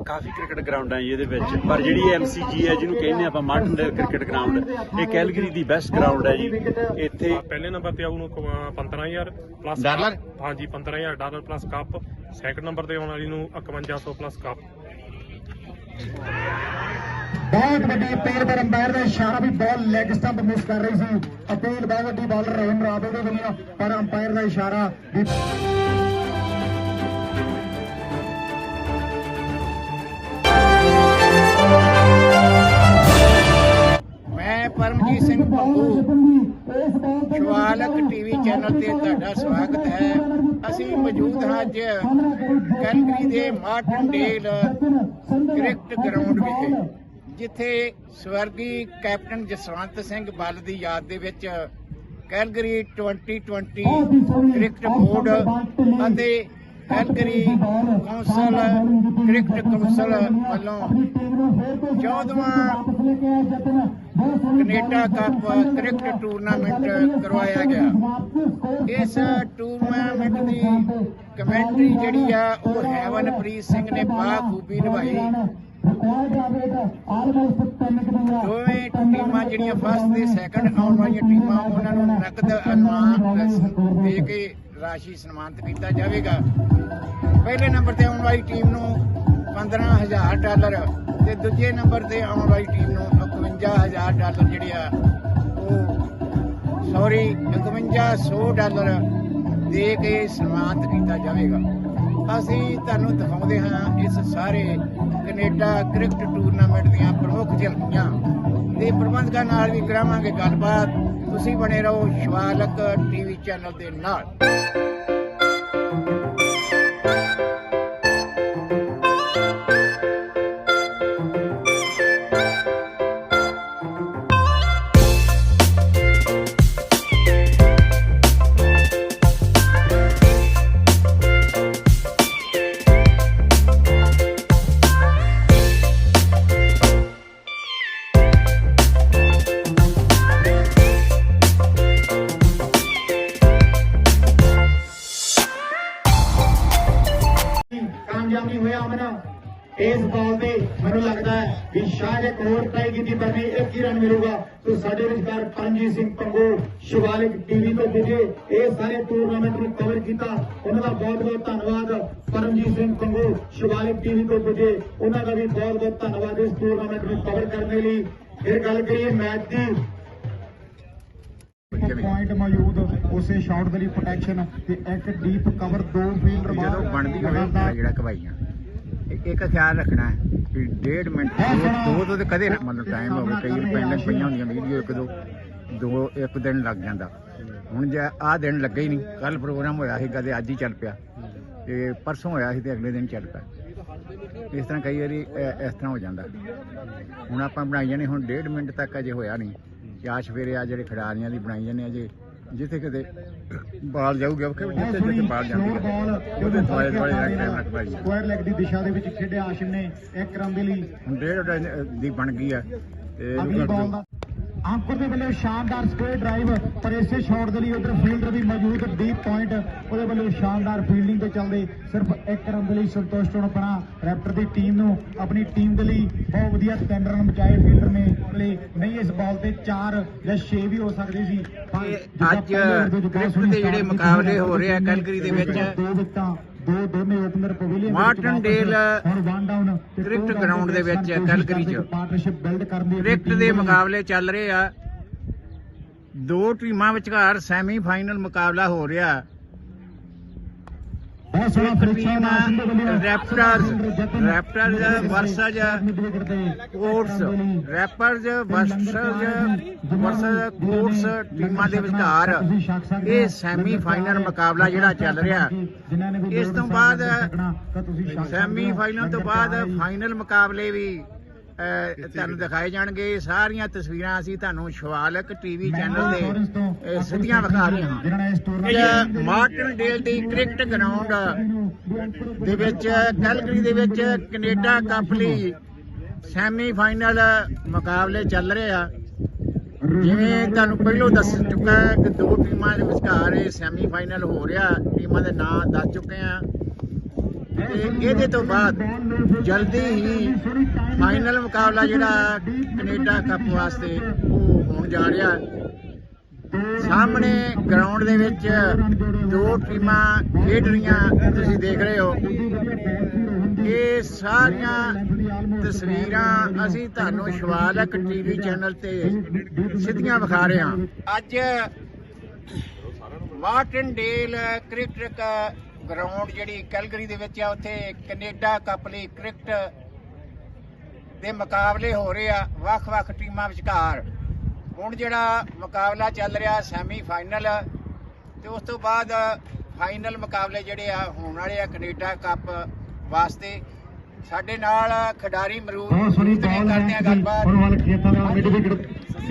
ਕਾਫੀ cricket ਗਰਾਊਂਡਾਂ ਜੀ ਇਹਦੇ ਵਿੱਚ। ਪਰ ਜਿਹੜੀ ਐਮਸੀਜੀ ਹੈ ਜਿਹਨੂੰ ਕਹਿੰਦੇ ਆਪਾਂ ਮਾਰਟਨਡੇਲ ਕ੍ਰਿਕਟ ਗਰਾਊਂਡ ਇਹ ਕੈਲਗਰੀ ਦੀ ਬੈਸਟ ਗਰਾਊਂਡ ਹੈ ਜੀ। ਇੱਥੇ ਪਹਿਲੇ ਨੰਬਰ ਤੇ ਆਉ ਨੂੰ ਕ- 15000 ਪਲੱਸ ਡਾਲਰ? ਹਾਂਜੀ 15000 dollar plus cup second number ਤੇ ਆਉਣ ਵਾਲੀ ਨੂੰ 5100 ਪਲੱਸ ਕੱਪ ਬਹੁਤ ਵੱਡੀ ਅਪੀਲ ਪਰ ਅੰਪਾਇਰ ਦਾ ਇਸ਼ਾਰਾ ਵੀ ਬਾਲ ਲੈਗ ਸਟੰਪ ਮਿਸ ਕਰ ਰਹੀ ਸੀ। ਅਪੀਲ ਬਹੁਤ ਵੱਡੀ ਬਾਲਰ ਰਹਿਮ ਰਾਬੇ ਦੇ ਵੱਲੋਂ ਪਰ ਅੰਪਾਇਰ ਦਾ ਇਸ਼ਾਰਾ ਵੀ ਸ਼ਿਵਾਲਕ ਟੀਵੀ ਚੈਨਲ ਤੇ ਤੁਹਾਡਾ ਸਵਾਗਤ ਹੈ। ਅਸੀਂ ਮੌਜੂਦ ਹਾਂ ਅੱਜ ਕੈਲਗਰੀ ਦੇ ਮਾਰਟਨਡੇਲ ਕ੍ਰਿਕਟ ਗਰਾਊਂਡ ਵਿਖੇ, ਜਿੱਥੇ ਸਵਰਗੀ ਕੈਪਟਨ ਜਸਵੰਤ ਸਿੰਘ ਬੱਲ ਦੀ ਯਾਦ ਦੇ ਵਿੱਚ ਕੈਲਗਰੀ 2020 ਕ੍ਰਿਕਟ ਬੋਰਡ ਅਤੇ ਕੈਲਗਰੀ ਕੌਂਸਲ, ਕ੍ਰਿਕਟ ਕੌਂਸਲ ਵੱਲੋਂ 14ਵਾਂ ਕੈਨੇਡਾ ਕੱਪ ਕ੍ਰਿਕਟ ਟੂਰਨਾਮੈਂਟ ਕਰਵਾਇਆ ਗਿਆ। ਇਸ ਟੂਰਨਾਮੈਂਟ ਦੀ ਕਮੈਂਟਰੀ ਜਿਹੜੀ ਆ, ਉਹ ਹੈਵਨਪ੍ਰੀਤ ਸਿੰਘ ਨੇ ਬਾਖੂਬੀ ਨਿਭਾਈ। ਦੋਵੇਂ ਟੀਮਾਂ ਜਿਹੜੀਆਂ ਫਸਟ ਤੇ ਸੈਕੰਡ ਆਉਣ ਵਾਲੀਆਂ ਟੀਮਾਂ, ਉਹਨਾਂ ਨੂੰ ਨਕਦ ਇਨਾਮ ਦੇ ਕੇ ਰਾਸ਼ੀ ਸਨਮਾਨਿਤ ਕੀਤਾ ਜਾਵੇਗਾ। ਪਹਿਲੇ ਨੰਬਰ ਤੇ ਆਉਣ ਵਾਲੀ ਟੀਮ ਨੂੰ 15000 ਡਾਲਰ ਤੇ ਦੂਜੇ ਨੰਬਰ ਤੇ ਆਉਣ ਵਾਲੀ ਟੀਮ ਨੂੰ 51000 ਡਾਲਰ ਜਿਹੜੇ ਆ, ਉਹ ਸੌਰੀ 5100 ਡਾਲਰ ਦੇ ਕੇ ਸਨਮਾਨਿਤ ਕੀਤਾ ਜਾਵੇਗਾ। ਅਸੀਂ ਤੁਹਾਨੂੰ ਦਿਖਾਉਂਦੇ ਹਾਂ ਇਸ ਸਾਰੇ ਕੈਨੇਡਾ ਕ੍ਰਿਕਟ ਟੂਰਨਾਮੈਂਟ ਦੀਆਂ ਪ੍ਰਮੁੱਖ ਝਲਕੀਆਂ। ਤੇ ਪ੍ਰਬੰਧਕਾਂ ਨਾਲ ਵੀ ਕਰਾਵਾਂਗੇ ਗੱਲਬਾਤ। ਤੁਸੀਂ ਬਣੇ ਰਹੋ ਸ਼ਿਵਾਲਕ ਟੀਵੀ ਚੈਨਲ ਦੇ ਨਾਲ ਵੀ ਹੋਰ ਟਰਾਈ ਕੀਤੀ ਪਰ ਨਹੀਂ ਇੱਕ ਹੀ ਰਨ ਮਿਲੂਗਾ। ਸੋ ਸਾਡੇ ਵਿਚਕਾਰ ਪਰਮਜੀਤ ਸਿੰਘ ਪੰਗੂ ਸ਼ਿਵਾਲਿਕ ਟੀਵੀ ਤੋਂ ਪੁੱਜੇ। ਇਹ ਸਾਰੇ ਟੂਰਨਾਮੈਂਟ ਨੂੰ ਕਵਰ ਕੀਤਾ। ਉਹਨਾਂ ਦਾ ਬਹੁਤ ਬਹੁਤ ਧੰਨਵਾਦ। ਪਰਮਜੀਤ ਸਿੰਘ ਪੰਗੂ ਸ਼ਿਵਾਲਿਕ ਟੀਵੀ ਤੋਂ ਪੁੱਜੇ। ਉਹਨਾਂ ਦਾ ਵੀ ਬਹੁਤ ਬਹੁਤ ਧੰਨਵਾਦ ਇਸ ਟੂਰਨਾਮੈਂਟ ਨੂੰ ਕਵਰ ਕਰਨ ਦੇ ਲਈ। ਫਿਰ ਗੱਲ ਕਰੀਏ ਮੈਚ ਦੀ। ਪੁਆਇੰਟ ਮੌਜੂਦ ਉਸੇ ਸ਼ਾਟ ਦੇ ਲਈ ਪ੍ਰੋਟੈਕਸ਼ਨ ਤੇ ਇੱਕ ਡੀਪ ਕਵਰ ਦੋ ਫੀਲਡਰ ਜਦੋਂ ਬਣਦੀ ਹੋਵੇ ਤਾਂ ਜਿਹੜਾ ਕਵਾਈਆਂ ਇੱਕ- ਇੱਕ ਖਿਆਲ ਰੱਖਣਾ ਹੈ ਕਿ ਡੇਢ ਮਿੰਟ ਦੋ- ਦੋ ਤੋਂ ਤੇ ਕਦੇ ਨਾ ਮਤਲਬ ਟਾਈਮ ਹੋਵੇ, ਕਈ ਵਾਰ ਪੈਂਡਿੰਗ ਪਈਆਂ ਹੁੰਦੀਆਂ ਵੀਡੀਓ ਇੱਕ ਦੋ ਦੋ, ਇੱਕ ਦਿਨ ਲੱਗ ਜਾਂਦਾ। ਹੁਣ ਜੇ ਆਹ ਦਿਨ ਲੱਗਾ ਹੀ ਨਹੀਂ ਕੱਲ ਪ੍ਰੋਗਰਾਮ ਹੋਇਆ ਸੀ, ਕਦੇ ਅੱਜ ਹੀ ਚੱਲ ਪਿਆ। ਤੇ ਪਰਸੋਂ ਹੋਇਆ ਸੀ ਤੇ ਅਗਲੇ ਦਿਨ ਚੱਲ ਪਿਆ। ਇਸ ਤਰ੍ਹਾਂ ਕਈ ਵਾਰੀ ਇਹ- ਇਸ ਤਰ੍ਹਾਂ ਹੋ ਜਾਂਦਾ। ਹੁਣ ਆਪਾਂ ਬਣਾਈਆਂ ਨੇ ਹੁਣ ਡੇਢ ਮਿੰਟ ਤੱਕ ਅਜੇ ਹੋਇਆ ਨਹੀਂ। ਕਿ ਸਵੇਰੇ ਆ ਜਿਹੜੇ ਖਿਡਾਰੀਆਂ ਦੀ ਬਣਾਈ ਜਾਂਦੇ ਅਜੇ ਜਿੱਥੇ ਕਿਤੇ ਬਾਲ ਜਾਊਗਾ ਕਿ ਜਿੱਥੇ ਜਿੱਥੇ ਬਾਲ ਜਾਂਦੀ ਹੈ ਉਹਦੇ ਦੁਆਲੇ ਦੁਆਲੇ ਰਹਿ ਕੇ ਰੱਖ ਪਾਈ ਸਕੁਆਇਰ ਲੈਗ ਦੀ ਦਿਸ਼ਾ ਦੇ ਵਿੱਚ ਖੇਡਿਆ ਆਸ਼ਿਮ ਨੇ ਇੱਕ ਰਨ ਦੇ ਲਈ। ਹੁਣ ਡੇਢ ਦੀ ਬਣ ਗਈ ਆ ਤੇ ਅਗਲੀ ਬਾਲ ਦਾ ਅੰਕੁਰ ਦੇ ਵੱਲੋਂ ਸ਼ਾਨਦਾਰ ਸਕੁਆਇਰ ਡਰਾਈਵ ਪਰ ਇਸੇ ਸ਼ਾਟ ਦੇ ਲਈ ਉਧਰ ਫੀਲਡਰ ਵੀ ਮੌਜੂਦ ਡੀਪ ਪੁਆਇੰਟ ਉਹਦੇ ਵੱਲੋਂ ਸ਼ਾਨਦਾਰ ਫੀਲਡਿੰਗ ਤੇ ਚੱਲਦੇ ਸਿਰਫ ਇੱਕ ਰਨ ਦੇ ਲਈ ਸੰਤੋਸ਼ ਟੋਣਪਣਾ ਰੈਪਟਰ ਦੀ ਟੀਮ ਨੂੰ ਆਪਣੀ ਟੀਮ ਦੇ ਲਈ ਬਹੁਤ ਵਧੀਆ ਤਿੰਨ ਰਨ ਬਚਾਏ ਫੀਲਡਰ ਨੇ ਲਈ ਨਹੀਂ ਇਸ ਬਾਲ ਤੇ 4 ਜਾਂ 6 ਵੀ ਹੋ ਸਕਦੇ ਸੀ ਅੱਜ ਕ੍ਰਿਕਟ ਦੇ ਜਿਹੜੇ ਮੁਕਾਬਲੇ ਹੋ ਰਹੇ ਆ ਕੈਲਗਰੀ ਦੇ ਵਿੱਚ। ਦੋ ਦੋਨੇ opener pavilion one down cricket ground ਦੇ ਵਿੱਚ ਕੈਲਗਰੀ 'ਚ। ਪਾਰਟਨਰਸ਼ਿਪ ਬਿਲਡ ਕਰਨ ਦੀ ਕ੍ਰਿਕਟ ਦੇ ਮੁਕਾਬਲੇ ਚੱਲ ਰਹੇ ਆ। ਦੋ ਟੀਮਾਂ ਵਿਚਕਾਰ ਸੈਮੀ ਫਾਈਨਲ ਮੁਕਾਬਲਾ ਹੋ ਰਿਹਾ ਬਹੁਤ ਸੋਹਣਾ ਇੱਕ ਪ੍ਰੀਖਿਆ ਟੀਮ ਨਾਲ ਸਿੰਧੂ ਵੱਲੋਂ Raptors Raptors versus Courts Courts Rappers versus versus Courts ਟੀਮਾਂ ਦੇ ਵਿਚਕਾਰ ਇਹ ਸੈਮੀ ਫਾਈਨਲ ਮੁਕਾਬਲਾ ਜਿਹੜਾ ਚੱਲ ਰਿਹਾ। ਇਸ ਤੋਂ ਬਾਅਦ ਸੈਮੀ ਫਾਈਨਲ ਤੋਂ ਬਾਅਦ ਫਾਈਨਲ ਮੁਕਾਬਲੇ ਵੀ ਤੁਹਾਨੂੰ ਦਿਖਾਏ ਜਾਣਗੇ। ਸਾਰੀਆਂ ਤਸਵੀਰਾਂ ਅਸੀਂ ਤੁਹਾਨੂੰ ਸ਼ਿਵਾਲਕ ਟੀਵੀ ਚੈਨਲ ਤੇ ਇਹ ਸਿੱਧੀਆਂ ਵਿਖਾ ਰਹੇ ਹਾਂ। ਮਾਰਟਨ ਡੇਲ ਦੀ ਕ੍ਰਿਕਟ ਗਰਾਊਂਡ ਦੇ ਵਿੱਚ ਕੈਲਗਰੀ ਦੇ ਵਿੱਚ ਕੈਨੇਡਾ ਕੱਪ ਲਈ ਸੈਮੀ ਫਾਈਨਲ ਮੁਕਾਬਲੇ ਚੱਲ ਰਹੇ ਆ। ਜਿਵੇਂ ਤੁਹਾਨੂੰ ਪਹਿਲਾਂ ਦੱਸ ਚੁੱਕਾ ਕਿ ਦੋ ਟੀਮਾਂ ਦੇ ਵਿਚਕਾਰ ਇਹ ਸੈਮੀ ਫਾਈਨਲ ਹੋ ਰਿਹਾ। ਟੀਮਾਂ ਦੇ ਨਾਂ ਦੱਸ ਚੁੱਕੇ ਆ ਇਹਦੇ ਤੋਂ ਬਾਅਦ ਜਲਦੀ ਹੀ ਫਾਈਨਲ ਮੁਕਾਬਲਾ ਜਿਹੜਾ ਕੈਨੇਡਾ ਕੱਪ ਵਾਸਤੇ ਉਹ ਹੋਣ ਜਾ ਰਿਹਾ। ਸਾਹਮਣੇ ਗਰਾਊਂਡ ਦੇ ਵਿੱਚ ਦੋ ਟੀਮਾਂ ਖੇਡ ਰਹੀਆਂ, ਤੁਸੀਂ ਦੇਖ ਰਹੇ ਹੋ। ਇਹ ਸਾਰੀਆਂ ਤਸਵੀਰਾਂ ਅਸੀਂ ਤੁਹਾਨੂੰ ਸ਼ਿਵਾਲਕ ਟੀਵੀ ਚੈਨਲ ਤੇ ਸਿੱਧੀਆਂ ਵਿਖਾ ਰਹੇ ਹਾਂ। ਅੱਜ ਮਾਰਟਿਨਡੇਲ ਕ੍ਰਿਕਟ ਗਰਾਊਂਡ ਜਿਹੜੀ ਕੈਲਗਰੀ ਦੇ ਵਿੱਚ ਆ ਉੱਥੇ ਕੈਨੇਡਾ ਕੱਪ ਲਈ ਕ੍ਰਿਕਟ ਦੇ ਮੁਕਾਬਲੇ ਹੋ ਰਹੇ ਆ ਵੱਖ-ਵੱਖ ਟੀਮਾਂ ਵਿਚਕਾਰ। ਹੁਣ ਜਿਹੜਾ ਮੁਕਾਬਲਾ ਚੱਲ ਰਿਹਾ ਸੈਮੀ ਫਾਈਨਲ ਤੇ ਉਸ ਤੋਂ ਬਾਅਦ ਫਾਈਨਲ ਮੁਕਾਬਲੇ ਜਿਹੜੇ ਆ ਹੋਣ ਵਾਲੇ ਆ ਕੈਨੇਡਾ ਕੱਪ ਵਾਸਤੇ। ਸਾਡੇ ਨਾਲ ਖਿਡਾਰੀ ਮਰੂਦ ਕਰਦੇ ਆ ਗੱਲਬਾਤ।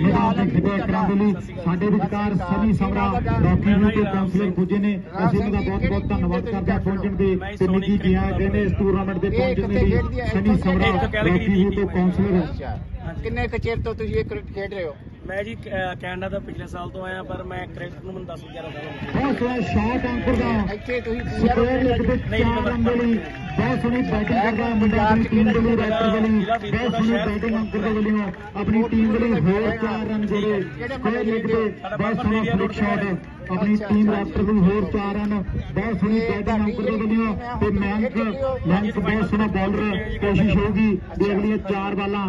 ਹੁਣ ਦੇ ਖੇਡਿਆ ਕਰਾਂ ਦੇ ਲਈ ਸਾਡੇ ਵਿਚਕਾਰ ਸਨੀ ਸਮਰਾ ਰੌਕੀ ਨੂੰ ਤੇ ਕਾਉਂਸਲਰ ਪੁੱਜੇ ਨੇ। ਅਸੀਂ ਇਹਨਾਂ ਦਾ ਬਹੁਤ ਬਹੁਤ ਧੰਨਵਾਦ ਕਰਦੇ ਹਾਂ ਪਹੁੰਚਣ ਦੇ ਤੇ ਨਿੱਕੀ ਜੀਆਂ ਕਹਿੰਦੇ ਇਸ ਟੂਰਨਾਮੈਂਟ ਦੇ ਪਹੁੰਚਣ ਦੇ ਲਈ ਸਨੀ ਸਮਰਾ ਰੌਕੀ ਨੂੰ ਤੇ ਕਾਉਂਸਲਰ ਕਿੰਨੇ ਕਚੇਰ ਤੋਂ ਤੁਸੀਂ ਇਹ ਕ੍ਰਿਕਟ ਖੇਡ ਰਹੇ ਹੋ? ਮੈਂ ਜੀ ਕੈਨੇਡਾ ਤੋਂ ਪਿਛਲੇ ਸਾਲ ਤੋਂ ਆਇਆ ਪਰ ਮੈਂ ਕ੍ਰਿਕਟ ਨੂੰ ਮੈਨੂੰ 10 11 ਸਾਲ ਹੋ ਗਏ। ਬਹੁਤ ਸੋਹਣਾ ਸ਼ਾਟ ਅੰਕੁਰ ਦਾ ਇੱਥੇ ਤੁਸੀਂ ਸਕੁਅਰ ਲੈਗ ਦੇ ਚਾਰ ਰਨ ਦੇ ਲਈ ਬਹੁਤ ਸੋਹਣੀ ਬੈਟਿੰਗ ਕਰਦਾ। ਮੁੰਡਾ ਆਪਣੀ ਟੀਮ ਦੇ ਲਈ ਰੈਕਟਰ ਦੇ ਲਈ ਬਹੁਤ ਸੋਹਣੀ ਬੈਟਿੰਗ ਅੰਕੁਰ ਦੇ ਵੱਲੋਂ ਆਪਣੀ ਟੀਮ ਦੇ ਲਈ ਹੋਰ ਚਾਰ ਰਨ ਜਿਹੜੇ ਸਕੁਅਰ ਲੈਗ ਦੇ ਬਹੁਤ ਸੋਹਣਾ ਫਲਿਕ ਸ਼ਾਟ ਆਪਣੀ ਟੀਮ ਰੈਕਟਰ ਨੂੰ ਹੋਰ ਚਾਰ ਰਨ ਬਹੁਤ ਸੋਹਣੀ ਬੈਟਿੰਗ ਅੰਕੁਰ ਦੇ ਵੱਲੋਂ ਤੇ ਮੈਂਕ ਮੈਂਕ ਬਹੁਤ ਸੋਹਣਾ ਬਾਲਰ ਕੋਸ਼ਿਸ਼ ਹੋਊਗੀ ਵੀ ਅਗਲੀਆਂ ਚਾਰ ਬਾਲਾਂ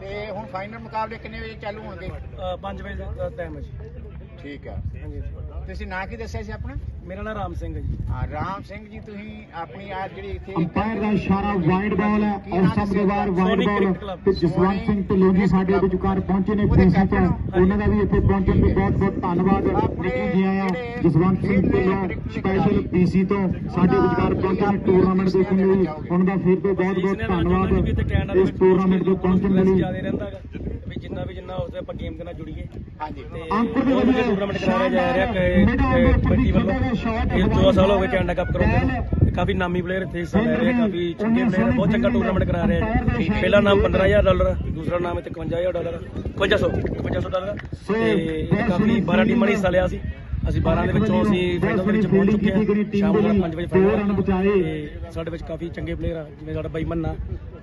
ਤੇ ਹੁਣ ਫਾਈਨਲ ਮੁਕਾਬਲੇ ਕਿੰਨੇ ਵਜੇ ਚਾਲੂ ਹੋਣਗੇ? 5 ਵਜੇ ਦਾ ਟਾਈਮ ਹੈ ਜੀ। ਠੀਕ ਹਾਂਜੀ। ਤੁਸੀਂ ਨਾਂ ਕੀ ਦੱਸਿਆ ਸੀ ਆਪਣਾ? ਮੇਰਾ ਨਾਮ ਰਾਮ ਸਿੰਘ ਹੈ ਜੀ। ਹਾਂ ਰਾਮ ਸਿੰਘ ਜੀ ਤੁਸੀਂ ਆਪਣੀ ਆ ਜਿਹੜੀ ਇੱਥੇ ਅੰਪਾਇਰ ਦਾ ਇਸ਼ਾਰਾ ਵਾਈਡ ਬਾਲ ਹੈ ਔਰ ਸਭ ਦੇ ਬਾਹਰ ਵਾਈਡ ਬਾਲ ਤੇ ਜਸਵੰਤ ਸਿੰਘ ਢਿੱਲੋਂ ਜੀ ਸਾਡੇ ਵਿਚਕਾਰ ਪਹੁੰਚੇ ਨੇ ਪੀਸੀ ਤੋਂ ਉਹਨਾਂ ਦਾ ਵੀ ਇੱਥੇ ਪਹੁੰਚਣ ਲਈ ਬਹੁਤ ਬਹੁਤ ਧੰਨਵਾਦ। ਨਿੱਕੀ ਜੀ ਆਇਆ ਜਸਵੰਤ ਸਿੰਘ ਢਿੱਲੋਂ ਸਪੈਸ਼ਲ ਪੀਸੀ ਤੋਂ ਸਾਡੇ ਵਿਚਕਾਰ ਪਹੁੰਚੇ ਨੇ ਟੂਰਨਾਮੈਂਟ ਦੇਖਣ ਲਈ। ਉਹਨਾਂ ਦਾ ਫਿਰ ਤੋਂ ਬਹੁਤ ਬਹੁਤ ਧੰਨਵਾਦ ਇਸ ਟੂਰਨਾਮੈਂਟ ਦੇ ਪਹੁੰਚਣ ਲਈ। ਹੈਗਾ ਵੀ ਜਿੰਨਾ ਵੀ ਜਿੰਨਾ ਹੋ ਸਕੇ ਆਪਾਂ ਗੇਮ ਦੇ ਨਾਲ ਜੁੜੀਏ। ਹਾਂਜੀ। ਤੇ ਅੰਕੁਰ ਦੇ ਬਹੁਤ ਵਧੀਆ ਵੱਲੋਂ ਟੂਰਨਾਮੈਂਟ ਕਰਾਇਆ ਜਾ ਰਿਹਾ ਕਿ ਕਮੇਟੀ ਵੱਲੋਂ ਇਹ 2 ਸਾਲ ਹੋ ਗਏ ਕੈਨੇਡਾ ਕੱਪ ਕਰਾਉਂਦੇ ਨੂੰ ਤੇ ਕਾਫੀ ਨਾਮੀ ਪਲੇਅਰ ਇੱਥੇ ਹਿੱਸਾ ਲੈ ਰਹੇ ਕਾਫੀ ਚੰਗੇ ਪਲੇਅਰ ਬਹੁਤ ਚੰਗਾ ਟੂਰਨਾਮੈਂਟ ਕਰਾ ਰਹੇ ਆ ਜੀ। ਪਹਿਲਾ ਨਾਮ 15000 ਡਾਲਰ ਦੂਸਰਾ ਨਾਮ ਇੱਥੇ 51000 ਡਾਲਰ 5500 5500 ਡਾਲਰ ਤੇ ਕਾਫੀ 12 ਟੀਮਾਂ ਨੇ ਹਿੱਸਾ ਲਿਆ ਸੀ। ਅਸੀਂ 12 ਦੇ ਵਿੱਚੋਂ ਅਸੀਂ ਫਾਈਨਲ ਦੇ ਵਿੱਚ ਪਹੁੰਚ ਚੁੱਕੇ ਹਾਂ। ਸ਼ਾਮ ਨੂੰ 5 ਵਜੇ ਦੋ ਰਨ ਫਾਈਨਲ ਬਚਾਏ ਸਾਡੇ ਵਿੱਚ ਕਾਫੀ ਚੰਗੇ ਪਲੇਅਰ ਆ ਜਿਵੇਂ ਸਾਡਾ ਬਾਈ ਮੰਨਾ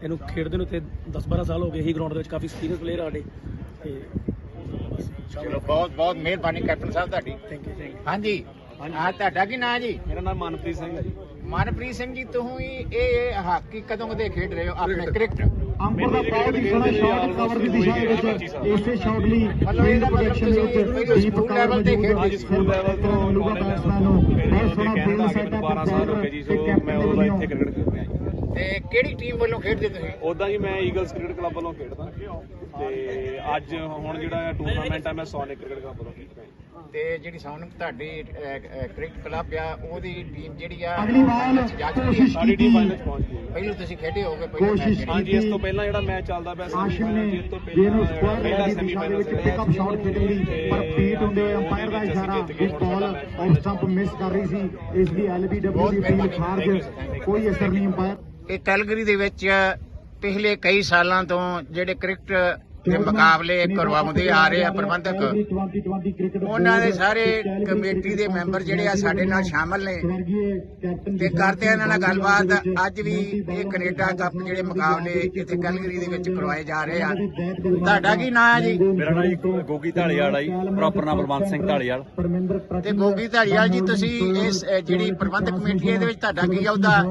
ਇਹਨੂੰ ਖੇਡਦੇ ਨੂੰ ਤੇ 10 12 ਸਾਲ ਹੋ ਗਏ ਹੀ ਗਰਾਊਂਡ ਦੇ ਵਿੱਚ ਕਾਫੀ ਐਕਸਪੀਰੀਅੰਸ ਪਲੇਅਰ ਆ ਸਾਡੇ। ਤੇ ਚਲੋ ਬਹੁਤ ਬਹੁਤ ਮਿਹਰਬਾਨੀ ਕੈਪਟਨ ਸਾਹਿਬ ਤੁਹਾਡੀ। ਥੈਂਕ ਯੂ ਥੈਂਕ ਯੂ ਹਾਂਜੀ ਆ ਤੁਹਾਡਾ ਕੀ ਨਾਂ ਜੀ? ਮੇਰਾ ਨਾਮ ਮਨਪ੍ਰੀਤ ਸਿੰਘ ਹੈ ਜੀ। ਮਨਪ੍ਰੀਤ ਸਿੰਘ ਜੀ ਤੁਸੀਂ ਇਹ ਹਾਕੀ ਕਦੋਂ ਕਦੇ ਖੇਡ ਰਹੇ ਹੋ? ਆਪਣੇ ਕ੍ਰਿਕਟ। ਅੰਕੁਰ ਦਾ ਬਹੁਤ ਹੀ ਸੋਹਣਾ ਸ਼ਾਟ ਕਵਰ ਦੀ ਦਿਸ਼ਾ ਦੇ ਵਿੱਚ ਇਸੇ ਸ਼ਾਟ ਲਈ ਮਤਲਬ ਪ੍ਰੋਡਕਸ਼ਨ ਦੇ ਵਿੱਚ ਕਵਰ ਲੈਵਲ ਤੇ ਖੇਡਦੇ ਸੀ। ਸਕੂਲ ਲੈਵਲ ਤੋਂ ਮਿਲੂਗਾ ਬੈਟਸਮੈਨ ਨੂੰ ਬਹੁਤ ਸੋਹਣਾ ਫੀਲਡ ਸੈਟਅਪ 12 ਸਾਲ ਹੋ ਗਏ ਜੀ ਸੋ ਮੈਂ ਉਹਦਾ ਇੱਥੇ ਕ੍ਰਿਕਟ ਖੇਡਦਾ ਤੇ ਕਿਹੜੀ ਟੀਮ ਵੱਲੋਂ ਖੇਡਦੇ ਤੁਸੀਂ? ਉਦਾਂ ਹੀ ਮੈਂ ਈਗਲਸ ਕ੍ਰਿਕਟ ਕਲੱਬ ਵੱਲੋਂ ਖੇਡਦਾ। ਤੇ ਅੱਜ ਹੁਣ ਜਿਹੜਾ ਟੂਰਨਾਮੈਂਟ ਆ ਮੈਂ ਸੋਨਿਕ ਕ੍ਰਿਕਟ ਕਲੱਬ ਵੱਲੋਂ ਖੇਡ ਰਿਹਾ ਤੇ ਜਿਹੜੀ ਸੌਨਕ ਤੁਹਾਡੀ ਕ੍ਰਿਕਟ ਕਲੱਬ ਆ ਉਹਦੀ ਟੀਮ ਜਿਹੜੀ ਆ ਅਗਲੀ ਬਾਲ ਜਾ ਚੁੱਕੀ ਸਾਡੀ ਟੀਮ ਫਾਈਨਲ ਚ ਪਹੁੰਚ ਗਈ। ਹੈ। ਪਹਿਲਾਂ ਤੁਸੀਂ ਖੇਡੇ ਹੋਗੇ ਪਹਿਲਾਂ ਕੋਸ਼ਿਸ਼ ਮੈਚ ਹਾਂਜੀ ਇਸ ਤੋਂ ਪਹਿਲਾਂ ਜਿਹੜਾ ਮੈਚ ਚੱਲਦਾ ਪਿਆ ਸੀ ਜਿਸ ਤੋਂ ਪਹਿਲਾਂ ਪਹਿਲਾ ਦੇ ਸੈਮੀਫਾਈਨਲ ਵਿੱਚ ਪਿਕਅਪ ਸ਼ਾਟ ਖੇਡਣ ਲਈ ਪਰ ਪੀਟ ਹੁੰਦੇ ਹੋਏ ਅੰਪਾਇਰ ਦਾ ਇਸ਼ਾਰਾ ਇਸ ਬਾਲ ਔਰ ਸਟੰਪ ਮਿਸ ਕਰ ਰਹੀ ਸੀ ਇਸ ਦੀ ਐਲਬੀਡਬਲਯੂ ਦੀ ਟੀਮ ਖਾਰਜ ਕੋਈ ਅਸਰ ਨਹੀਂ ਅੰਪਾਇਰ ਇਹ ਕੈਲਗਰੀ ਦੇ ਵਿੱਚ ਪਿਛਲੇ ਕਈ ਸਾਲਾਂ ਤੋਂ ਜਿਹੜੇ ਕ੍ਰਿਕਟ ਦੇ ਮੁਕਾਬਲੇ ਕਰਵਾਉਂਦੇ ਆ ਰਹੇ ਆ ਪ੍ਰਬੰਧਕ। ਉਹਨਾਂ ਦੇ ਸਾਰੇ ਕਮੇਟੀ ਦੇ ਮੈਂਬਰ ਜਿਹੜੇ ਆ ਸਾਡੇ ਨਾਲ ਸ਼ਾਮਲ ਨੇ। ਤੇ ਕਰਦੇ ਆ ਇਹਨਾਂ ਨਾਲ ਗੱਲਬਾਤ। ਅੱਜ ਵੀ ਇਹ ਕੈਨੇਡਾ ਕੱਪ ਜਿਹੜੇ ਮੁਕਾਬਲੇ ਇੱਥੇ ਕੈਲਗਰੀ ਦੇ ਵਿੱਚ ਕਰਵਾਏ ਜਾ ਰਹੇ ਆ। ਤੁਹਾਡਾ ਕੀ ਨਾਮ ਹੈ ਜੀ? ਮੇਰਾ ਨਾਮ ਜੀ ਗੋਗੀ ਢਾਲੀਵਾਲ ਆ ਜੀ ਪ੍ਰੋਪਰ ਨਾਮ ਬਲਵੰਤ ਸਿੰਘ ਢਾਲੀਵਾਲ ਤੇ ਗੋਗੀ ਧਾਰੀਵਾਲ ਜੀ ਤੁਸੀਂ ਇਸ ਜਿਹੜੀ ਪ੍ਰਬੰਧਕ ਕਮੇਟੀ ਇਹਦੇ ਵਿੱਚ ਤੁਹਾਡਾ ਕੀ ਅਹੁਦਾ?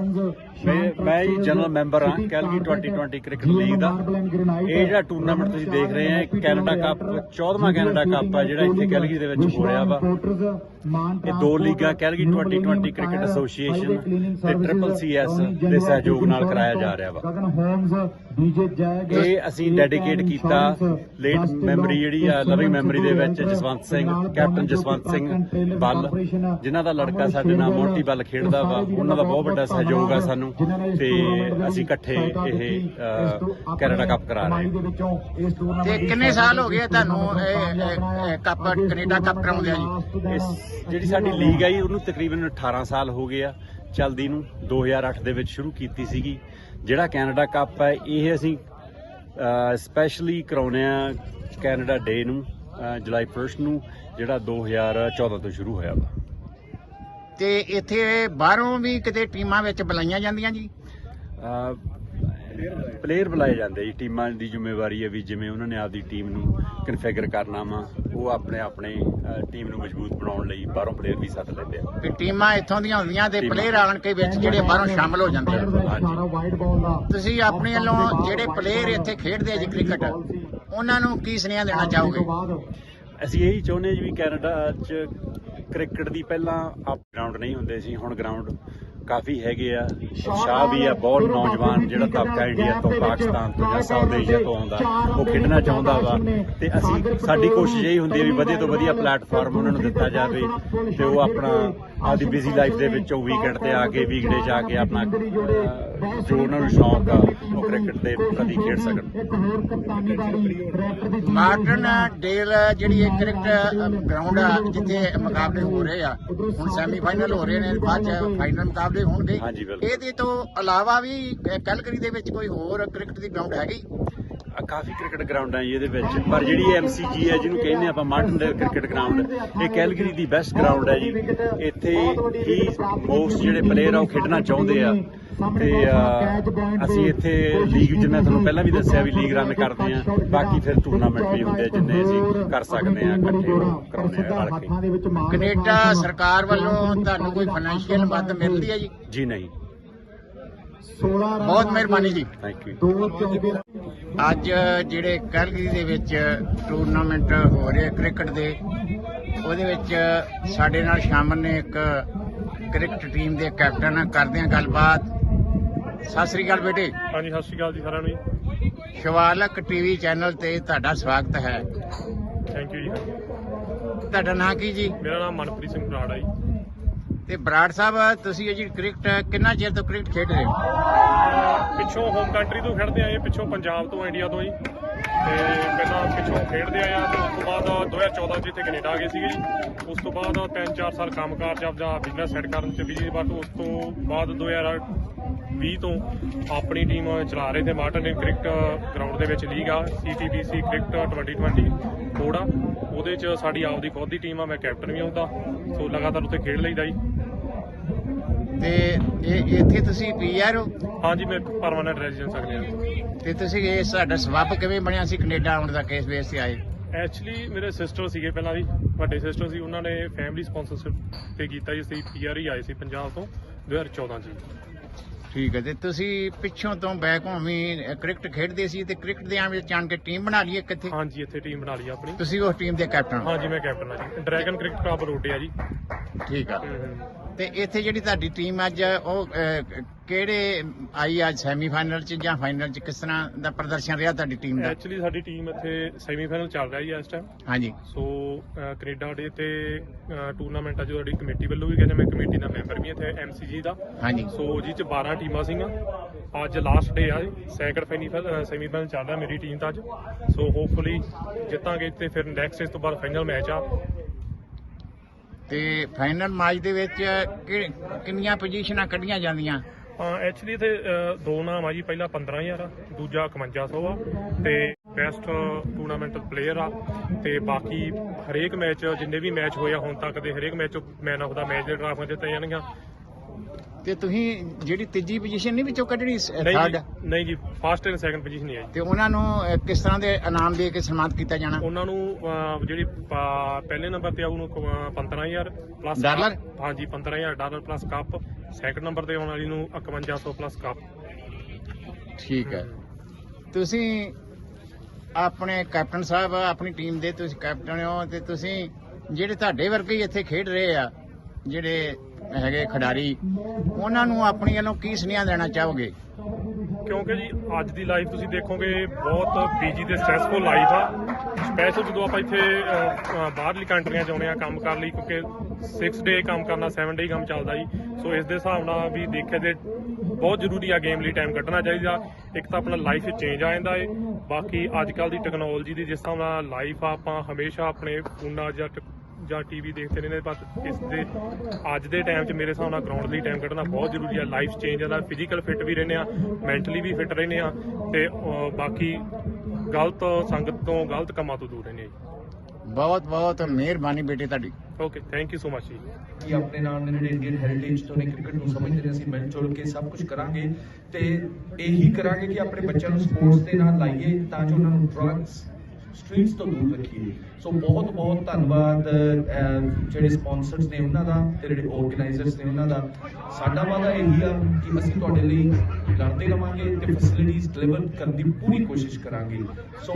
ਮੈਂ ਮੈਂ ਜੀ ਜਨਰਲ ਮੈਂਬਰ ਹਾਂ ਕੈਲਗੀ 2020 ਕ੍ਰਿਕਟ ਲੀਗ ਦਾ। ਇਹ ਜਿਹੜਾ ਟੂਰਨਾਮੈਂਟ ਤੁਸੀਂ ਦੇਖ ਰਹੇ ਆ ਕੈਨੇਡਾ ਕੱਪ 14ਵਾਂ ਕੈਨੇਡਾ ਕੱਪ ਆ, ਜਿਹੜਾ ਇੱਥੇ ਕੈਲਗੀ ਦੇ ਵਿੱਚ ਹੋ ਰਿਹਾ ਵਾ। ਇਹ ਦੋ ਲੀਗਾਂ ਕੈਲਗੀ 2020 ਕ੍ਰਿਕਟ ਐਸੋਸੀਏਸ਼ਨ ਤੇ ਟ੍ਰਿਪਲ ਸੀਐਸ ਦੇ ਸਹਿਯੋਗ ਨਾਲ ਕਰਾਇਆ ਜਾ ਰਿਹਾ ਵਾ। ਇਹ ਅਸੀਂ ਡੈਡੀਕੇਟ ਕੀਤਾ ਲੇਟ ਮੈਮਰੀ ਜਿਹੜੀ ਆ ਲਵਿੰਗ ਮੈਮਰੀ ਦੇ ਵਿੱਚ ਜਸਵੰਤ ਸਿੰਘ ਕੈਪਟਨ ਜਸਵੰਤ ਸਿੰਘ ਬੱਲ ਜਿਨ੍ਹਾਂ ਦਾ ਲੜਕਾ ਸਾਡੇ ਨਾਲ ਮੋਟੀ ਬੱਲ ਖੇਡਦਾ ਵਾ, ਉਹਨਾਂ ਦਾ ਬਹੁਤ ਵੱਡਾ ਸਹਿਯੋਗ ਆ ਸਾਨੂੰ। ਤੇ ਅਸੀਂ ਇਕੱਠੇ ਇਹ ਕੈਨੇਡਾ ਕੱਪ ਕਰਾ ਰਹੇ ਹਾਂ। ਤੇ ਕਿੰਨੇ ਸਾਲ ਹੋ ਗਏ ਤੁਹਾਨੂੰ ਇਹ ਕੱਪ ਕੈਨੇਡਾ ਕੱਪ ਕਰਾਉਂਦੇ ਆ ਜੀ? ਇਸ ਜਿਹੜੀ ਸਾਡੀ ਲੀਗ ਆ ਜੀ ਉਹਨੂੰ ਤਕਰੀਬਨ 18 ਸਾਲ ਹੋ ਗਏ ਆ। ਚਲਦੀ ਨੂੰ 2008 ਦੇ ਵਿੱਚ ਸ਼ੁਰੂ ਕੀਤੀ ਸੀਗੀ। ਜਿਹੜਾ ਕੈਨੇਡਾ ਕੱਪ ਹੈ ਇਹ ਅਸੀਂ ਸਪੈਸ਼ਲੀ ਕਰਾਉਨੇ ਆ ਕੈਨੇਡਾ ਡੇ ਨੂੰ ਜੁਲਾਈ 1 ਨੂੰ ਜਿਹੜਾ 2014 ਤੋਂ ਸ਼ੁਰੂ ਹੋਇਆ ਵਾ। ਤੇ ਇੱਥੇ ਬਾਹਰੋਂ ਵੀ ਕਿਤੇ ਟੀਮਾਂ ਵਿੱਚ ਬੁਲਾਈਆਂ ਜਾਂਦੀਆਂ ਜੀ? ਪਲੇਅਰ ਬੁਲਾਏ ਜਾਂਦੇ ਜੀ। ਟੀਮਾਂ ਦੀ ਜ਼ਿੰਮੇਵਾਰੀ ਹੈ ਵੀ ਜਿਵੇਂ ਉਹਨਾਂ ਨੇ ਆਪਦੀ ਟੀਮ ਨੂੰ ਕਨਫੀਗਰ ਕਰਨਾ ਵਾ ਉਹ ਆਪਣੇ ਆਪਣੇ ਟੀਮ ਨੂੰ ਮਜ਼ਬੂਤ ਬਣਾਉਣ ਲਈ ਬਾਹਰੋਂ ਪਲੇਅਰ ਵੀ ਸੱਦ ਲੈਂਦੇ ਆ। ਵੀ ਟੀਮਾਂ ਇੱਥੋਂ ਦੀਆਂ ਹੁੰਦੀਆਂ ਤੇ। ਪਲੇਅਰ ਆਣ ਕੇ ਵਿੱਚ ਜਿਹੜੇ ਬਾਹਰੋਂ ਸ਼ਾਮਲ ਹੋ ਜਾਂਦੇ ਆ। ਤੁਸੀਂ ਆਪਣੇ ਵੱਲੋਂ ਜਿਹੜੇ ਪਲੇਅਰ ਇੱਥੇ ਖੇਡਦੇ ਆ ਜੀ ਕ੍ਰਿਕਟ ਉਹਨਾਂ ਨੂੰ ਕੀ ਸੁਨੇਹਾ ਦੇਣਾ ਚਾਹੋਗੇ? ਅਸੀਂ ਇਹੀ ਚਾਹੁੰਦੇ ਜੀ ਵੀ ਕੈਨੇਡਾ 'ਚ ਕ੍ਰਿਕਟ ਦੀ ਪਹਿਲਾਂ ਅਪ ਗਰਾਊਂਡ ਨਹੀਂ ਹੁੰਦੇ ਸੀ ਹੁਣ ਗਰਾਊਂਡ ਕਾਫੀ ਹੈਗੇ ਆ। ਉਤਸ਼ਾਹ ਵੀ ਆ ਬਹੁਤ ਨੌਜਵਾਨ ਜਿਹੜਾ ਤਬਕਾ ਇੰਡੀਆ ਤੋਂ ਪਾਕਿਸਤਾਨ ਤੋਂ ਜਾਂ ਸਾਊਥ ਏਸ਼ੀਆ ਤੋਂ ਆਉਂਦਾ ਉਹ ਖੇਡਣਾ ਚਾਹੁੰਦਾ ਵਾ। ਤੇ ਅਸੀਂ ਸਾਡੀ ਕੋਸ਼ਿਸ਼ ਇਹੀ ਹੁੰਦੀ ਹੈ ਵੀ ਵਧੀਆ ਤੋਂ ਵਧੀਆ ਪਲੇਟਫਾਰਮ ਉਹਨਾਂ ਨੂੰ ਦਿੱਤਾ ਜਾਵੇ ਤੇ ਉਹ ਆਪਣਾ ਆਪਦੀ ਬਿਜ਼ੀ ਲਾਈਫ ਦੇ ਵਿੱਚੋਂ ਵੀਕਐਂਡ ਤੇ ਆ ਕੇ ਵੀਕਡੇ ਜਾ ਕੇ ਆਪਣਾ ਜੋ ਉਹਨਾਂ ਨੂੰ ਸ਼ੌਂਕ ਆ ਉਹ ਕ੍ਰਿਕਟ ਦੇ ਪ੍ਰਤੀ ਖੇਡ ਸਕਣ। ਇੱਕ ਹੋਰ ਕਪਤਾਨੀ ਵਾਲੀ ਟਰੈਕਟਰ ਦੀ ਮਾਰਟਨ ਡੇਲ ਜਿਹੜੀ ਇਹ ਕ੍ਰਿਕਟ ਗਰਾਊਂਡ ਆ ਜਿੱਥੇ ਮੁਕਾਬਲੇ ਹੋ ਰਹੇ ਆ ਹੁਣ ਸੈਮੀਫਾਈਨਲ ਹੋ ਰਹੇ ਨੇ ਬਾਅਦ ਚ ਫਾਈਨਲ ਮੁਕਾਬਲੇ ਹੋਣਗੇ। ਇਹਦੇ ਤੋਂ ਇਲਾਵਾ ਵੀ ਕੈਲਗਰੀ ਦੇ ਵਿੱਚ ਕੋਈ ਹੋਰ ਕ੍ਰਿਕਟ ਦੀ ਗਰਾਊਂਡ ਹੈਗੀ? ਕਾਫੀ ਕ੍ਰਿਕਟ ਗਰਾਊਂਡਾਂ ਜੀ ਇਹਦੇ ਵਿੱਚ। ਪਰ ਜਿਹੜੀ ਐਮਸੀਜੀ ਹੈ ਜਿਹਨੂੰ ਕਹਿੰਦੇ ਆਪਾਂ ਮਾਰਟਨ ਕ੍ਰਿਕਟ ਗਰਾਊਂਡ ਇਹ ਕੈਲਗਰੀ ਦੀ ਬੈਸਟ ਗਰਾਊਂਡ ਹੈ ਜੀ। ਇੱਥੇ ਹੀ ਮੋਸਟ ਜਿਹੜੇ ਪਲੇਅਰ ਆ ਉਹ ਖੇਡਣਾ ਚਾਹੁੰਦੇ ਆ। ਤੇ ਅਸੀਂ ਇੱਥੇ ਲੀਗ ਜਿੰਨਾ ਤੁਹਾਨੂੰ ਪਹਿਲਾਂ ਵੀ ਦੱਸਿਆ ਵੀ ਲੀਗ ਰਨ ਕਰਦੇ ਆ। ਬਾਕੀ ਫਿਰ ਟੂਰਨਾਮੈਂਟ ਵੀ ਹੁੰਦੇ ਜਿੰਨੇ ਅਸੀਂ ਕਰ ਸਕਦੇ ਆ ਇਕੱਠੇ ਕਰਾਉਂਦੇ ਆ ਰਲ ਕੇ। ਕੈਨੇਡਾ ਸਰਕਾਰ ਵੱਲੋਂ ਤੁਹਾਨੂੰ ਕੋਈ ਫਾਈਨੈਂਸ਼ੀਅਲ ਮਦਦ ਮਿਲਦੀ ਹੈ ਜੀ? ਜੀ ਨਹੀਂ। 16 ਰਨ ਬਹੁਤ ਮਿਹਰਬਾਨੀ ਜੀ। ਥੈਂਕ ਯੂ ਅੱਜ ਜਿਹੜੇ ਕੈਲਗਰੀ ਦੇ ਵਿੱਚ ਟੂਰਨਾਮੈਂਟ ਹੋ ਰਹੇ ਕ੍ਰਿਕਟ ਦੇ ਉਹਦੇ ਵਿੱਚ ਸਾਡੇ ਨਾਲ ਸ਼ਾਮਲ ਨੇ ਇੱਕ ਕ੍ਰਿਕਟ ਟੀਮ ਦੇ ਕੈਪਟਨ ਕਰਦੇ ਆ ਗੱਲਬਾਤ। ਸਤਿ ਸ੍ਰੀ ਅਕਾਲ ਬੇਟੇ। ਹਾਂਜੀ ਸਤਿ ਸ਼੍ਰੀ ਅਕਾਲ ਜੀ ਸਾਰਿਆਂ ਨੂੰ ਜੀ। ਸ਼ਿਵਾਲਕ ਟੀਵੀ ਚੈਨਲ ਤੇ ਤੁਹਾਡਾ ਸਵਾਗਤ ਹੈ। ਥੈਂਕ ਯੂ ਜੀ। ਤੁਹਾਡਾ ਨਾਂ ਕੀ ਜੀ? ਮੇਰਾ ਨਾਮ ਮਨਪ੍ਰੀਤ ਸਿੰਘ ਬਰਾੜ ਹੈ ਜੀ। ਤੇ ਬਰਾੜ ਸਾਹਿਬ, ਤੁਸੀਂ ਜੀ ਕ੍ਰਿਕਟ, ਕਿੰਨਾ ਚਿਰ ਤੋਂ ਕ੍ਰਿਕਟ ਖੇਡ ਰਹੇ ਹੋ? ਪਿੱਛੋਂ ਹੋਮ ਕੰਟਰੀ ਤੋਂ ਖੇਡਦੇ ਆਏ, ਪਿੱਛੋਂ ਪੰਜਾਬ ਤੋਂ, ਇੰਡੀਆ ਤੋਂ ਜੀ। ਤੇ ਪਹਿਲਾਂ ਪਿੱਛੋਂ ਖੇਡਦੇ ਆਏ ਆ, ਤੇ ਉਸ ਤੋਂ ਬਾਅਦ 2014 ਚ ਇੱਥੇ ਕੈਨੇਡਾ ਆ ਗਏ ਸੀਗੇ ਜੀ। ਉਸ ਤੋਂ ਬਾਅਦ 3-4 ਸਾਲ ਕੰਮਕਾਰ ਚ ਜਾਂ ਬਿਜ਼ਨਸ ਸੈੱਟ ਕਰਨ ਚ ਬਿਜ਼ੀ ਬਟ ਉਸ ਤੋਂ ਬਾਅਦ 2020 ਤੋਂ ਆਪਣੀ ਟੀਮ ਚਲਾ ਰਹੇ ਤੇ ਮਾਰਟਨ ਕ੍ਰਿਕਟ ਗਰਾਊਂਡ ਦੇ ਵਿੱਚ ਲੀਗ ਆ ਸੀਟੀਬੀਸੀ ਕ੍ਰਿਕਟ 2020 ਕੋਡ ਆ। ਉਹਦੇ ਚ ਸਾਡੀ ਆਪਦੀ ਖੁਦ ਦੀ ਟੀਮ ਆ, ਮੈਂ ਕੈਪਟਨ ਵੀ ਹੁੰਦਾ। ਸੋ ਲਗਾਤਾਰ ਉੱਥੇ ਖੇਡ ਲਈਦਾ ਜੀ। ਤੇ ਇਹ ਇੱਥੇ ਤੁਸੀਂ ਪੀਆਰ ਹੋ? ਹਾਂਜੀ ਮੈਂ ਪਰਮਾਨੈਂਟ ਰੈਜ਼ੀਡੈਂਸ ਹਾਂ ਤੇ ਤੁਸੀਂ ਇਹ ਸਾਡਾ ਸਬੱਬ ਕਿਵੇਂ ਬਣਿਆ ਸੀ ਕੈਨੇਡਾ ਆਉਣ ਦਾ ਕੇਸ ਬੇਸ ਤੇ ਆਏ? ਐਕਚੁਅਲੀ ਮੇਰੇ ਸਿਸਟਰ ਸੀਗੇ ਪਹਿਲਾਂ ਵੀ ਵੱਡੇ ਸਿਸਟਰ ਸੀ ਉਹਨਾਂ ਨੇ ਫੈਮਿਲੀ ਸਪਾਂਸਰਸ਼ਿਪ ਤੇ ਕੀਤਾ ਜੀ। ਅਸੀਂ ਪੀਆਰ ਹੀ ਆਏ ਸੀ ਪੰਜਾਬ ਤੋਂ 2014 ਚ। ਜੀ। ਠੀਕ ਹੈ ਤੇ ਤੁਸੀਂ ਪਿੱਛੋਂ ਤੋਂ ਬੈਕ ਹੋਵੀਂ ਕ੍ਰਿਕਟ ਖੇਡਦੇ ਸੀ ਤੇ ਕ੍ਰਿਕਟ ਦੇ ਆਂ ਵਿੱਚ ਆਣ ਕੇ ਟੀਮ ਬਣਾ ਲਈ ਹੈ ਕਿੱਥੇ ਹਾਂਜੀ ਇੱਥੇ ਟੀਮ ਬਣਾ ਲਈ ਆਪਣੀ। ਤੁਸੀਂ ਉਸ ਟੀਮ ਦੇ ਕੈਪਟਨ ਹੋ? ਹਾਂਜੀ ਮੈਂ ਕੈਪਟਨ ਆ ਜੀ। ਡਰੈਗਨ ਕ੍ਰਿਕਟ ਕਲੱਬ ਰੋਡੇ ਆ ਜੀ। ਠੀਕ ਆ। ਤੇ ਇੱਥੇ ਜਿਹੜੀ ਤੁਹਾਡੀ ਟੀਮ ਅੱਜ ਉਹ ਕਿਹੜੇ ਆਈ ਅੱਜ ਸੈਮੀਫਾਈਨਲ ਚ ਜਾਂ ਫਾਈਨਲ ਚ? ਕਿਸ ਤਰ੍ਹਾਂ ਦਾ ਪ੍ਰਦਰਸ਼ਨ ਰਿਹਾ ਤੁਹਾਡੀ ਟੀਮ ਦਾ? ਐਕਚੁਅਲੀ ਸਾਡੀ ਟੀਮ ਇੱਥੇ ਸੈਮੀਫਾਈਨਲ ਚੱਲ ਰਿਹਾ ਜੀ ਇਸ ਟਾਈਮ ਹਾਂਜੀ। ਸੋ ਕੈਨੇਡਾ ਦੇ ਤੇ ਟੂਰਨਾਮੈਂਟ ਆ ਜੋ ਸਾਡੀ ਕਮੇਟੀ ਵੱਲੋਂ ਵੀ ਕਹਿੰਦੇ ਮੈਂ ਕਮੇਟੀ ਦਾ ਮੈਂਬਰ ਵੀ ਇੱਥੇ ਐਮਸੀਜੀ ਦਾ। ਹਾਂਜੀ। ਸੋ ਜੀ ਚ 12 ਟੀਮਾਂ ਸੀਗੀਆਂ। ਅੱਜ ਲਾਸਟ ਡੇ ਆ ਸੈਕੰਡ ਫਾਈਨਲ ਸੈਮੀਫਾਈਨਲ ਚੱਲ ਰਿਹਾ ਮੇਰੀ ਟੀਮ ਦਾ ਅੱਜ। ਸੋ ਹੋਪਫੁਲੀ ਜਿੱਤਾਂਗੇ ਤੇ ਫਿਰ ਨੈਕਸਟ ਇਸ ਤੋਂ ਬਾਅਦ ਫਾਈਨਲ ਮੈਚ ਆ। ਤੇ ਫਾਈਨਲ ਮੈਚ ਦੇ ਵਿੱਚ ਕਿ- ਕਿੰਨੀਆਂ ਪੋਜੀਸ਼ਨਾਂ ਕੱਢੀਆਂ ਜਾਂਦੀਆਂ? ਐਕਚੁਅਲੀ ਇਥੇ ਦੋ ਨਾਮ ਆ ਜੀ, ਪਹਿਲਾ 15000 ਆ ਦੂਜਾ 5100 ਆ, ਤੇ ਬੈਸਟ ਟੂਰਨਾਮੈਂਟ ਪਲੇਅਰ ਆ, ਤੇ ਬਾਕੀ ਹਰੇਕ ਮੈਚ ਜਿੰਨੇ ਵੀ ਮੈਚ ਹੋਏ ਆ, ਹੁਣ ਤੱਕ ਦੇ ਹਰੇਕ match man of the match ਦੇ ਟਰਾਫਾਂ ਦਿੱਤੇ ਜਾਣਗੀਆਂ। ਤੇ ਤੁਸੀਂ ਜਿਹੜੀ ਤੀਜੀ ਪੋਜੀਸ਼ਨ ਨਹੀਂ ਵਿੱਚੋਂ ਕੱਢਣੀ ਨਹੀਂ ਥਰਡ ਜੀ ਨਹੀਂ ਜੀ ਫਸਟ ਐਂਡ ਸੈਕੰਡ ਪੋਜੀਸ਼ਨ ਹੀ ਜੀ। ਤੇ ਉਹਨਾਂ ਨੂੰ ਅਹ, ਕਿਸ ਤਰ੍ਹਾਂ ਦੇ ਇਨਾਮ ਦੇ ਕੇ ਸਨਮਾਨਿਤ ਕੀਤਾ ਜਾਣਾ? ਉਹਨਾਂ ਨੂੰ ਅਹ, ਜਿਹੜੀ ਪ- ਪਹਿਲੇ ਨੰਬਰ ਤੇ ਆ ਉਹਨੂੰ ਕ- 15000 ਪਲੱਸ ਡਾਲਰ? ਹਾਂਜੀ 15000 dollar plus cup second number ਤੇ ਆਉਣ ਵਾਲੀ ਨੂੰ 5100 ਪਲੱਸ ਕੱਪ ਠੀਕ ਹੈ। ਤੁਸੀਂ ਆਪਣੇ ਕੈਪਟਨ ਸਾਹਿਬ ਆਪਣੀ ਟੀਮ ਦੇ ਤੁਸੀਂ ਕੈਪਟਨ ਹੋ ਤੇ ਤੁਸੀਂ ਜਿਹੜੇ ਤੁਹਾਡੇ ਵਰਗੇ ਹੀ ਇੱਥੇ ਖੇਡ ਰਹੇ ਆ ਜਿਹੜੇ ਹੈਗੇ ਖਿਡਾਰੀ, ਉਹਨਾਂ ਨੂੰ ਆਪਣੀ ਵੱਲੋਂ ਕੀ ਸੁਨੇਹਾ ਦੇਣਾ ਚਾਹੋਗੇ? ਕਿਉਂਕਿ ਜੀ, ਅੱਜ ਦੀ ਲਾਈਫ ਤੁਸੀਂ ਦੇਖੋਗੇ, ਬਹੁਤ ਬੀਜੀ ਤੇ ਸਟ੍ਰੈਸਫੁਲ ਲਾਈਫ ਆ। ਸਪੈਸ਼ਲ ਜਦੋਂ ਆਪਾਂ ਇੱਥੇ ਬਾਹਰਲੀ ਕੰਟਰੀਆਂ 'ਚ ਆਉਂਦੇ ਆ ਕੰਮ ਕਰਨ ਲਈ, ਕਿਉਂਕਿ 6 ਡੇ ਕੰਮ ਕਰਨਾ 7 ਡੇ ਕੰਮ ਚੱਲਦਾ ਜੀ। ਸੋ ਇਸ ਦੇ ਹਿਸਾਬ ਨਾਲ ਵੀ ਦੇਖਿਆ ਤੇ ਬਹੁਤ ਜ਼ਰੂਰੀ ਆ ਗੇਮ ਲਈ ਟਾਈਮ ਕੱਢਣਾ ਚਾਹੀਦਾ। ਇੱਕ ਤਾਂ ਆਪਣਾ ਲਾਈਫ ਚੇਂਜ ਆ ਜਾਂਦਾ ਏ। ਬਾਕੀ ਅੱਜ ਕੱਲ ਦੀ ਟੈਕਨੋਲੋਜੀ ਦੀ ਜਿਸ ਤਰ੍ਹਾਂ ਲਾਈਫ ਆ, ਆਪਾਂ ਹਮੇਸ਼ਾ ਆਪਣੇ ਫੋਨਾਂ ਜਾਂ ਜਾਂ ਟੀਵੀ ਦੇਖਦੇ ਰਹਿੰਦੇ ਪਰ ਇਸ ਦੇ ਅੱਜ ਦੇ ਟਾਈਮ 'ਚ ਮੇਰੇ ਹਿਸਾਬ ਨਾਲ ਗਰਾਊਂਡ ਲਈ ਟਾਈਮ ਕੱਢਣਾ ਬਹੁਤ ਜ਼ਰੂਰੀ ਆ। ਲਾਈਫ ਚੇਂਜ ਆ ਫਿਜ਼ੀਕਲ ਫਿੱਟ ਵੀ ਰਹਿੰਦੇ ਆ ਮੈਂਟਲੀ ਵੀ ਫਿੱਟ ਰਹਿੰਦੇ ਆ ਤੇ ਬਾਕੀ ਗਲਤ ਸੰਗਤ ਤੋਂ ਗਲਤ ਕੰਮਾਂ ਤੋਂ ਦੂਰ ਰਹਿੰਦੇ ਆ ਬਹੁਤ ਬਹੁਤ ਮਿਹਰਬਾਨੀ ਬੇਟੇ ਤੁਹਾਡੀ। Okay thank you so much ਜੀ। ਕਿ ਆਪਣੇ ਨਾਲ ਨੇ ਜਿਹੜੇ ਇੰਡੀਅਨ ਹੈਰੀਟੇਜ ਤੋਂ ਨੇ ਕ੍ਰਿਕਟ ਨੂੰ ਸਮਝਦੇ ਨੇ ਅਸੀਂ ਮਿਲ ਜੁਲ ਕੇ ਸਭ ਕੁਝ ਕਰਾਂਗੇ ਤੇ ਇਹੀ ਕਰਾਂਗੇ ਕਿ ਆਪਣੇ ਬੱਚਿਆਂ ਨੂੰ ਸਪੋਰਟਸ ਦੇ ਨਾਲ ਲਾਈਏ ਤਾਂ ਜੋ ਉਹਨਾਂ ਨੂੰ ਡਰੱਗਸ ਸਟਰੀਟਸ ਤੋਂ ਦੂਰ ਰੱਖੀਏ ਸੋ ਬਹੁਤ ਬਹੁਤ ਧੰਨਵਾਦ ਜਿਹੜੇ ਸਪਾਂਸਰਸ ਨੇ ਉਹਨਾਂ ਦਾ ਤੇ ਜਿਹੜੇ ਆਰਗੇਨਾਈਜ਼ਰਸ ਨੇ ਉਹਨਾਂ ਦਾ। ਸਾਡਾ ਵਾਅਦਾ ਇਹੀ ਆ ਕਿ ਅਸੀਂ ਤੁਹਾਡੇ ਲਈ ਲੜਦੇ ਰਵਾਂਗੇ ਤੇ ਫੈਸਿਲਿਟੀਆਂ ਡਿਲੀਵਰ ਕਰਨ ਦੀ ਪੂਰੀ ਕੋਸ਼ਿਸ਼ ਕਰਾਂਗੇ। ਸੋ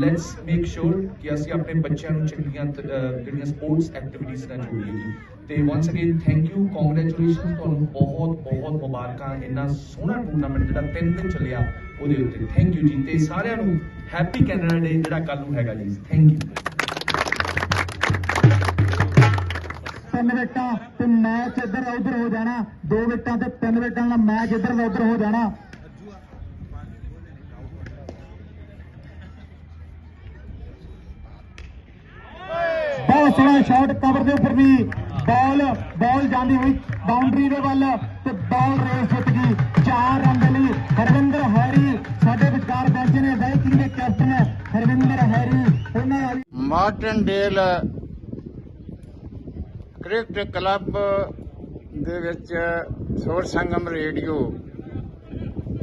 ਲੈਟਸ ਮੇਕ ਸ਼ੋਰ ਕਿ ਅਸੀਂ ਆਪਣੇ ਬੱਚਿਆਂ ਨੂੰ ਚੰਗੀਆਂ ਜਿਹੜੀਆਂ ਸਪੋਰਟਸ ਐਕਟੀਵਿਟੀਜ਼ ਨਾਲ ਜੋੜੀਏ। ਜੀ ਤੇ once again thank you congratulation ਤੁਹਾਨੂੰ ਬਹੁਤ ਬਹੁਤ ਮੁਬਾਰਕਾਂ। ਇੰਨਾ ਸੋਹਣਾ ਟੂਰਨਾਮੈਂਟ ਜਿਹੜਾ ਤਿੰਨ ਦਿਨ ਚੱਲਿਆ, ਉਹਦੇ ਉੱਤੇ। ਥੈਂਕ ਯੂ ਜੀ। ਤੇ ਸਾਰਿਆਂ ਨੂੰ ਹੈਪੀ ਕੈਨੇਡਾ ਡੇ ਜਿਹੜਾ ਕੱਲ ਨੂੰ ਹੈਗਾ ਜੀ। ਥੈਂਕ ਯੂ ਤਿੰਨ ਵਿਕਟਾਂ ਤੇ ਮੈਚ ਇੱਧਰ ਉੱਧਰ ਹੋ ਜਾਣਾ। ਦੋ ਵਿਕਟਾਂ ਤੇ ਤਿੰਨ ਵਿਕਟਾਂ ਦਾ ਮੈਚ ਇੱਧਰ ਉੱਧਰ ਹੋ ਜਾਣਾ। ਬਹੁਤ ਸੋਹਣਾ ਸ਼ਾਟ ਕਵਰ ਦੇ ਉੱਪਰ ਵੀ ਬਾਲ ਬਾਲ ਜਾਂਦੀ ਹੋਈ ਬਾਉਂਡਰੀ ਦੇ ਵੱਲ ਤੇ ਬਾਲ ਰੇਸ ਜਿੱਤ ਚਾਰ ਰਨ ਲਈ ਹਰਵਿੰਦਰ ਹੈਰੀ, ਸਾਡੇ ਵਿਚਕਾਰ ਬੈਠੇ ਨੇ ਵੈਕਿੰਗ ਦੇ ਕੈਪਟਨ ਹਰਵਿੰਦਰ ਹੈਰੀ, ਉਹਨਾਂ ਮਾਰਟਨ ਡੇਲ ਕ੍ਰਿਕਟ ਕਲੱਬ ਦੇ ਵਿੱਚ ਸੋਰ ਸੰਗਮ ਰੇਡੀਓ,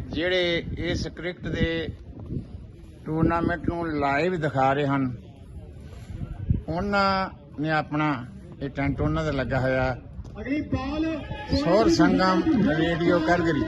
ਜਿਹੜੇ ਇਸ ਕ੍ਰਿਕਟ ਦੇ ਟੂਰਨਾਮੈਂਟ ਨੂੰ ਲਾਈਵ ਦਿਖਾ ਰਹੇ ਹਨ। ਉਹਨਾਂ ਨੇ ਆਪਣਾ ਇਹ ਟੈਂਟ ਉਹਨਾਂ ਦਾ ਲੱਗਾ ਹੋਇਆ। Score Sangam radio Calgary.